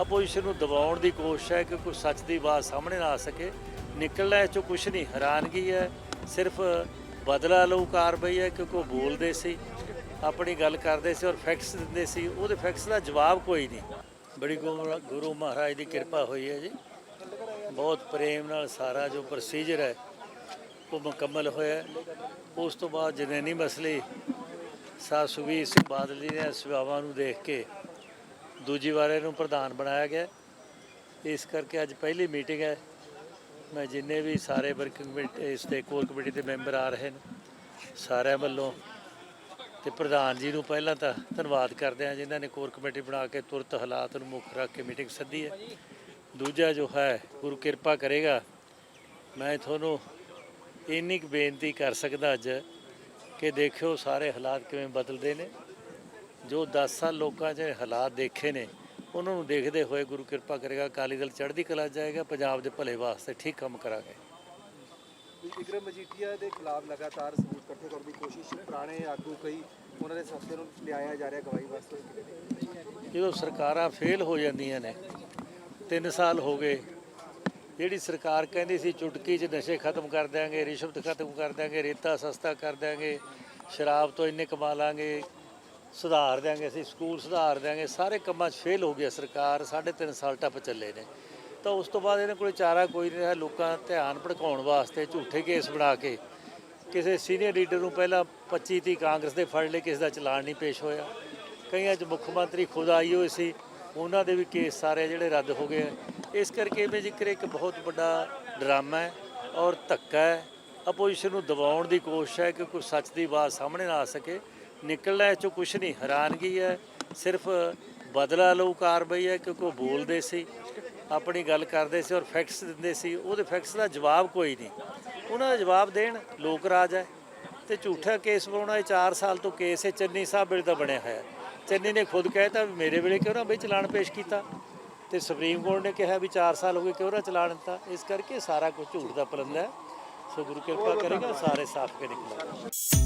Opposition ਨੂੰ ਦਬਾਉਣ ਦੀ ਕੋਸ਼ਿਸ਼ ਹੈ ਕਿ ਕੋਈ ਸੱਚ ਦੀ ਆਵਾਜ਼ ਸਾਹਮਣੇ ਨਾ ਆ ਸਕੇ। ਨਿਕਲਣਾ ਇਹ ਚੋਂ ਕੁਝ ਨਹੀਂ, ਹੈਰਾਨਗੀ ਹੈ। ਸਿਰਫ ਬਦਲਾ ਲਊ ਕਾਰਵਾਈ ਹੈ ਕਿਉਂਕਿ ਉਹ ਬੋਲਦੇ ਸੀ, ਆਪਣੀ ਗੱਲ ਕਰਦੇ ਸੀ ਔਰ ਫੈਕਟਸ ਦਿੰਦੇ ਸੀ। ਉਹਦੇ ਫੈਕਟਸ ਦਾ ਜਵਾਬ ਕੋਈ ਨਹੀਂ। ਬੜੀ ਗੁਰੂ ਗੁਰੂ ਮਹਾਰਾਜ ਦੀ ਕਿਰਪਾ ਹੋਈ ਹੈ ਜੀ। ਬਹੁਤ ਪ੍ਰੇਮ ਨਾਲ ਸਾਰਾ ਜੋ ਪ੍ਰੋਸੀਜਰ ਹੈ, ਉਹ ਮੁਕੰਮਲ ਹੋਇਆ ਉਸ ਤੋਂ ਬਾਅਦ ਜਨੈਨੀ ਮਸਲੇ ਸਾਹ ਸੁਖਬੀਰ ਸਿੰਘ ਬਾਦਲ ਜੀ ਦੇ ਸੁਭਾਵਾਂ ਨੂੰ ਦੇਖ ਕੇ ਦੂਜੀ ਵਾਰ ਇਹਨੂੰ ਪ੍ਰਧਾਨ ਬਣਾਇਆ ਗਿਆ। ਇਸ ਕਰਕੇ ਅੱਜ ਪਹਿਲੀ ਮੀਟਿੰਗ ਹੈ। ਮੈਂ ਜਿੰਨੇ ਵੀ ਸਾਰੇ working committee stakeholder committee ਦੇ ਮੈਂਬਰ ਆ ਰਹੇ ਨੇ, ਸਾਰਿਆਂ ਵੱਲੋਂ ਤੇ ਪ੍ਰਧਾਨ ਜੀ ਨੂੰ ਪਹਿਲਾਂ ਤਾਂ ਧੰਨਵਾਦ ਕਰਦੇ ਹਾਂ ਜਿਨ੍ਹਾਂ ਨੇ ਕੋਰ ਕਮੇਟੀ ਬਣਾ ਕੇ ਤੁਰਤ ਹਾਲਾਤ ਨੂੰ ਮੁੱਖ ਰੱਖ ਕੇ ਮੀਟਿੰਗ ਸੱਦੀ ਹੈ। ਦੂਜਾ ਜੋ ਹੈ, ਗੁਰੂ ਕਿਰਪਾ ਕਰੇਗਾ। ਮੈਂ ਤੁਹਾਨੂੰ ਇੰਨੀ ਕੁ ਬੇਨਤੀ ਕਰ ਸਕਦਾ ਅੱਜ ਕਿ ਦੇਖਿਓ ਸਾਰੇ ਹਾਲਾਤ ਕਿਵੇਂ ਬਦਲਦੇ ਨੇ। ਜੋ 10 ਸਾਲ ਲੋਕਾਂ 'ਚ ਹਾਲਾਤ ਦੇਖੇ ਨੇ ਉਹਨਾਂ ਨੂੰ ਦੇਖਦੇ ਹੋਏ ਗੁਰੂ ਕਿਰਪਾ ਕਰੇਗਾ ਅਕਾਲੀ ਦਲ ਚੜ੍ਹਦੀ ਕਲਾ ਜਾਏਗਾ ਪੰਜਾਬ ਦੇ ਭਲੇ ਵਾਸਤੇ ਠੀਕ ਕੰਮ ਕਰਾਂਗੇ। ਵਿਕਰਮ ਮਜੀਠੀਆ ਦੇ ਖਿਲਾਫ ਲਗਾਤਾਰ ਸਬੂਤ ਇਕੱਠੇ ਕਰਨ ਦੀ ਕੋਸ਼ਿਸ਼ ਪੁਰਾਣੇ ਆਗੂ ਕਈ ਉਹਨਾਂ ਦੇ ਸਾਥੀਆਂ ਨੂੰ ਲਿਆਇਆ ਜਾ ਰਿਹਾ ਗਵਾਹੀ ਵਾਸਤੇ। ਜਦੋਂ ਸਰਕਾਰਾਂ ਫੇਲ ਹੋ ਜਾਂਦੀਆਂ ਨੇ 3 ਸਾਲ ਹੋ ਗਏ ਜਿਹੜੀ ਸਰਕਾਰ ਕਹਿੰਦੀ ਸੀ ਚੁਟਕੀ 'ਚ ਨਸ਼ੇ ਖਤਮ ਕਰ ਦਿਆਂਗੇ ਰਿਸ਼ਵਤ ਖਤਮ ਕਰ ਦਿਆਂਗੇ ਰੇਤਾ ਸਸਤਾ ਕਰ ਦਿਆਂਗੇ ਸ਼ਰਾਬ ਤੋਂ ਇੰਨੇ ਕਮਾ ਲਾਂਗੇ ਸੁਧਾਰ ਦਿਆਂਗੇ, ਅਸੀਂ ਸਕੂਲ ਸੁਧਾਰ ਦਿਆਂਗੇ, ਸਾਰੇ ਕੰਮਾਂ 'ਚ ਫੇਲ ਹੋ ਗਿਆ ਸਰਕਾਰ, ਸਾਢੇ ਤਿੰਨ ਸਾਲ ਟੱਪ ਚੱਲੇ ਨੇ। ਤਾਂ ਉਸ ਤੋਂ ਬਾਅਦ ਇਹਨਾਂ ਕੋਲ ਚਾਰਾ ਕੋਈ ਨਹੀਂ ਰਿਹਾ, ਲੋਕਾਂ ਦਾ ਧਿਆਨ ਭੜਕਾਉਣ ਵਾਸਤੇ ਝੂਠੇ ਕੇਸ ਬਣਾ ਕੇ ਕਿਸੇ ਸੀਨੀਅਰ ਲੀਡਰ ਨੂੰ ਪਹਿਲਾਂ 25 ਤੀਹ ਕਾਂਗਰਸ ਦੇ ਫੜ ਲਏ, ਕਿਸੇ ਦਾ ਚਲਾਨ ਨਹੀਂ ਪੇਸ਼ ਹੋਇਆ। ਕਈਆਂ 'ਚ ਮੁੱਖ ਮੰਤਰੀ ਖੁਦ ਆਈ ਹੋਏ ਸੀ, ਉਹਨਾਂ ਦੇ ਵੀ ਕੇਸ ਸਾਰੇ ਜਿਹੜੇ ਰੱਦ ਹੋ ਗਏ ਇਸ ਕਰਕੇ ਇਹ ਜ਼ਿਕਰ ਇੱਕ ਬਹੁਤ ਵੱਡਾ ਡਰਾਮਾ ਹੈ ਔਰ ਧੱਕਾ ਹੈ। ਆਪੋਜੀਸ਼ਨ ਨੂੰ ਦਬਾਉਣ ਦੀ ਕੋਸ਼ਿਸ਼ ਹੈ ਕਿ ਕੋਈ ਸੱਚ ਦੀ ਆਵਾਜ਼ ਸਾਹਮਣੇ ਨਾ ਆ ਸਕੇ। ਨਿਕਲਣਾ ਇਹ ਚੋਂ ਕੁਝ ਨਹੀਂ, ਹੈਰਾਨਗੀ ਹੈ, ਸਿਰਫ ਬਦਲਾ ਲਊ ਕਾਰਵਾਈ ਹੈ, ਕਿਉਂਕਿ ਉਹ ਬੋਲਦੇ ਸੀ, ਆਪਣੀ ਗੱਲ ਕਰਦੇ ਸੀ ਔਰ ਫੈਕਟਸ ਦਿੰਦੇ ਸੀ, ਉਹਦੇ ਫੈਕਟਸ ਦਾ ਜਵਾਬ ਕੋਈ ਨਹੀਂ। ਉਹਨਾਂ ਦਾ ਜਵਾਬ ਦੇਣ, ਲੋਕ ਰਾਜ ਹੈ, ਤੇ ਝੂਠਾ ਕੇਸ ਬਣਾਉਣਾ, ਇਹ 4 ਸਾਲ ਤੋਂ ਕੇਸ ਹੈ, ਚੰਨੀ ਸਾਹਿਬ ਵੇਲੇ ਦਾ ਬਣਿਆ ਹੋਇਆ। ਚੰਨੀ ਨੇ ਖੁਦ ਕਹਿਤਾ ਵੀ ਮੇਰੇ ਵੇਲੇ ਕਿਉਂ ਨਾ ਬਈ ਚਲਾਨ ਪੇਸ਼ ਕੀਤਾ, ਤੇ ਸੁਪਰੀਮ ਕੋਰਟ ਨੇ ਕਿਹਾ ਵੀ 4 ਸਾਲ ਹੋ ਗਏ, ਕਿਉਂ ਨਾ ਚਲਾਨ ਦਿੱਤਾ, ਇਸ ਕਰਕੇ ਸਾਰਾ ਕੁਝ ਝੂਠ ਦਾ ਪਲੰਦਾ ਹੈ। ਸੋ ਗੁਰੂ ਕਿਰਪਾ ਕਰੇਗਾ, ਸਾਰੇ ਸਾਫ਼ ਕੇ ਨਿਕਲਣ।